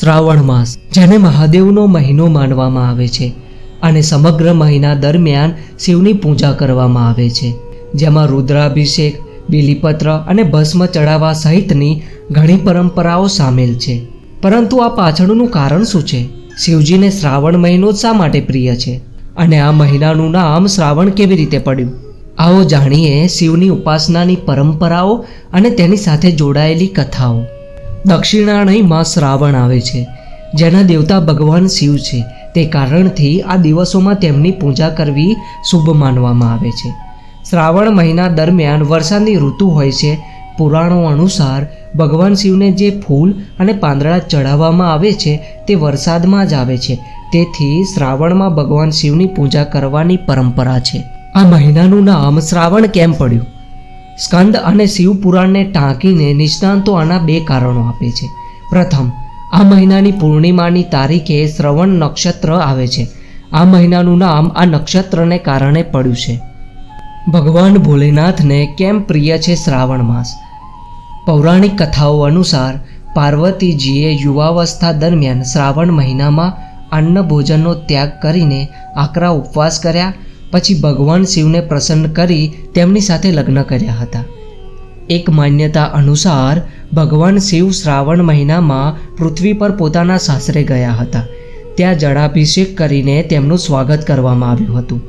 શ્રાવણ માસ, જેને મહાદેવનો મહિનો માનવામાં આવે છે અને સમગ્ર મહિના દરમિયાન શિવની પૂજા કરવામાં આવે છે. જેમાં રુદ્રાભિષેક, બીલીપત્ર અને ભસ્મ ચડાવવા સહિતની ઘણી પરંપરાઓ સામેલ છે. પરંતુ આ પાછળનું કારણ શું છે? શિવજીને શ્રાવણ મહિનો જ શા માટે પ્રિય છે? અને આ મહિનાનું નામ શ્રાવણ કેવી રીતે પડ્યું? આવો જાણીએ શિવની ઉપાસનાની પરંપરાઓ અને તેની સાથે જોડાયેલી કથાઓ. દક્ષિણાણયમાં શ્રાવણ આવે છે. જેના દેવતા ભગવાન શિવ છે. તે કારણથી આ દિવસોમાં તેમની પૂજા કરવી શુભ માનવામાં આવે છે. શ્રાવણ મહિના દરમિયાન વરસાદની ઋતુ હોય છે. પુરાણો અનુસાર ભગવાન શિવને જે ફૂલ અને પાંદડા ચઢાવવામાં આવે છે તે વરસાદમાં જ આવે છે. તેથી શ્રાવણમાં ભગવાન શિવની પૂજા કરવાની પરંપરા છે. આ મહિનાનું નામ શ્રાવણ કેમ પડ્યું? સ્કંદ અને શિવ પુરાણને ટાંકીને નિષ્ણાંતો આના બે કારણો આપે છે. પ્રથમ, આ મહિનાની પૂર્ણિમાની તારીખે શ્રવણ નક્ષત્ર આવે છે. આ મહિનાનું નામ આ નક્ષત્રને કારણે પડ્યું છે. ભગવાન ભોલેનાથને કેમ પ્રિય છે શ્રાવણ માસ? પૌરાણિક કથાઓ અનુસાર, પાર્વતીજીએ યુવાવસ્થા દરમિયાન શ્રાવણ મહિનામાં અન્ન ભોજનનો ત્યાગ કરીને આકરા ઉપવાસ કર્યા પછી ભગવાન શિવને પ્રસન્ન કરી તેમની સાથે લગ્ન કર્યા હતા. એક માન્યતા અનુસાર ભગવાન શિવ શ્રાવણ મહિનામાં પૃથ્વી પર પોતાના સાસરે ગયા હતા. ત્યાં જળાભિષેક કરીને તેમનું સ્વાગત કરવામાં આવ્યું હતું.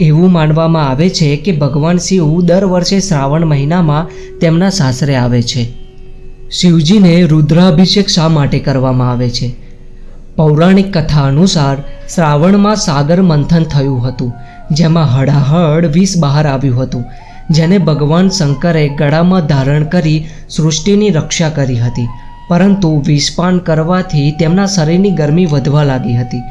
એવું માનવામાં આવે છે કે ભગવાન શિવ દર વર્ષે શ્રાવણ મહિનામાં તેમના સાસરે આવે છે. શિવજીને રુદ્રાભિષેક શા માટે કરવામાં આવે છે? પૌરાણિક કથા અનુસાર શ્રાવણમાં સાગર મંથન થયું હતું, જેમાં હડાહડ વિષ બહાર આવ્યું હતું, જેને ભગવાન શંકરે ગળામાં ધારણ કરી સૃષ્ટિની રક્ષા કરી હતી. પરંતુ વિષપાન કરવાથી તેમના શરીરની ગરમી વધવા લાગી હતી.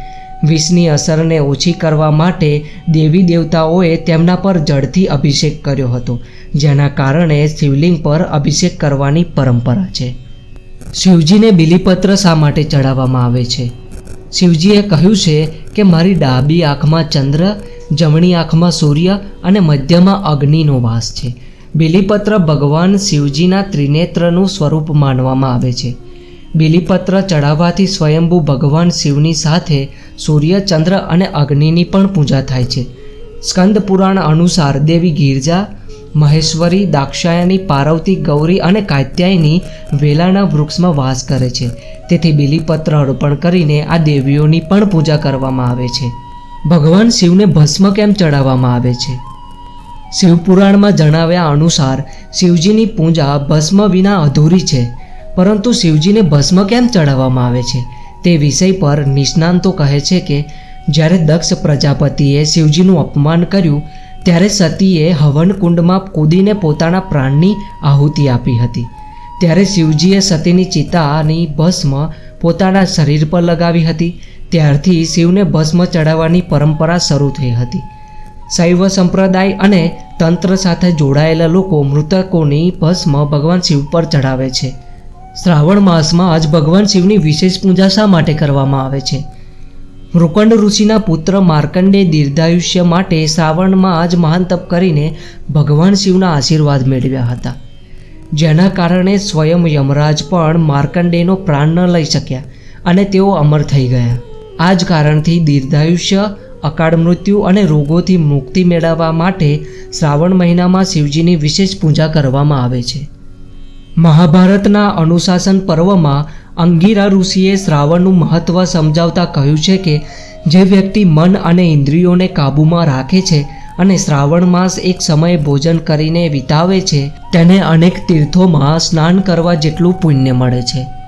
વિષની અસરને ઓછી કરવા માટે દેવી દેવતાઓએ તેમના પર જળથી અભિષેક કર્યો હતો, જેના કારણે શિવલિંગ પર અભિષેક કરવાની પરંપરા છે. શિવજીને બિલીપત્ર શા માટે ચડાવવામાં આવે છે? શિવજીએ કહ્યું છે કે મારી ડાબી આંખમાં ચંદ્ર, જમણી આંખમાં સૂર્ય અને મધ્યમાં અગ્નિનો વાસ છે. બિલીપત્ર ભગવાન શિવજીના ત્રિનેત્રનું સ્વરૂપ માનવામાં આવે છે. બિલીપત્ર ચઢાવવાથી સ્વયંભૂ ભગવાન શિવની સાથે સૂર્ય, ચંદ્ર અને અગ્નિની પણ પૂજા થાય છે. સ્કંદ પુરાણ અનુસાર દેવી ગિરજા મહેશ્વરી, દાક્ષાયણી, પાર્વતી, ગૌરી અને કાત્યાયની વેલાના વૃક્ષમાં વાસ કરે છે. તેથી બિલીપત્ર અર્પણ કરીને આ દેવીઓની પણ પૂજા કરવામાં આવે છે. ભગવાન શિવને ભસ્મ કેમ ચડાવવામાં આવે છે? શિવપુરાણમાં જણાવ્યા અનુસાર શિવજીની પૂજા ભસ્મ વિના અધૂરી છે, પરંતુ શિવજીને ભસ્મ કેમ ચડાવવામાં આવે છે? તે વિષય પર નિષ્ણાંતો કહે છે કે જ્યારે દક્ષ પ્રજાપતિએ શિવજીનું અપમાન કર્યું ત્યારે સતીએ હવનકુંડમાં કૂદીને પોતાના પ્રાણની આહુતિ આપી હતી. ત્યારે શિવજીએ સતીની ચિતાની ભસ્મ પોતાના શરીર પર લગાવી હતી. ત્યારથી શિવને ભસ્મ ચડાવવાની પરંપરા શરૂ થઈ હતી. શૈવ સંપ્રદાય અને તંત્ર સાથે જોડાયેલા લોકો મૃતકોની ભસ્મ ભગવાન શિવ પર ચડાવે છે. શ્રાવણ માસમાં જ ભગવાન શિવની વિશેષ પૂજા શા માટે કરવામાં આવે છે? મૃકંડ ઋષિના પુત્ર માર્કંડે દીર્ઘાયુષ્ય માટે શ્રાવણમાં જ મહાન તપ કરીને ભગવાન શિવના આશીર્વાદ મેળવ્યા હતા. જેના કારણે સ્વયં યમરાજ પણ માર્કંડેનો પ્રાણ ન લઈ શક્યા અને તેઓ અમર થઈ ગયા. આ જ કારણથી દીર્ઘાયુષ્ય, અકાળ મૃત્યુ અને રોગોથી મુક્તિ મેળવવા માટે શ્રાવણ મહિનામાં શિવજીની વિશેષ પૂજા કરવામાં આવે છે. મહાભારતના અનુશાસન પર્વમાં અંગીરા ઋષિએ શ્રાવણનું મહત્ત્વ સમજાવતા કહ્યું છે કે, જે વ્યક્તિ મન અને ઇન્દ્રિયોને કાબૂમાં રાખે છે અને શ્રાવણ માસ એક સમયે ભોજન કરીને વિતાવે છે, તેને અનેક તીર્થોમાં સ્નાન કરવા જેટલું પુણ્ય મળે છે.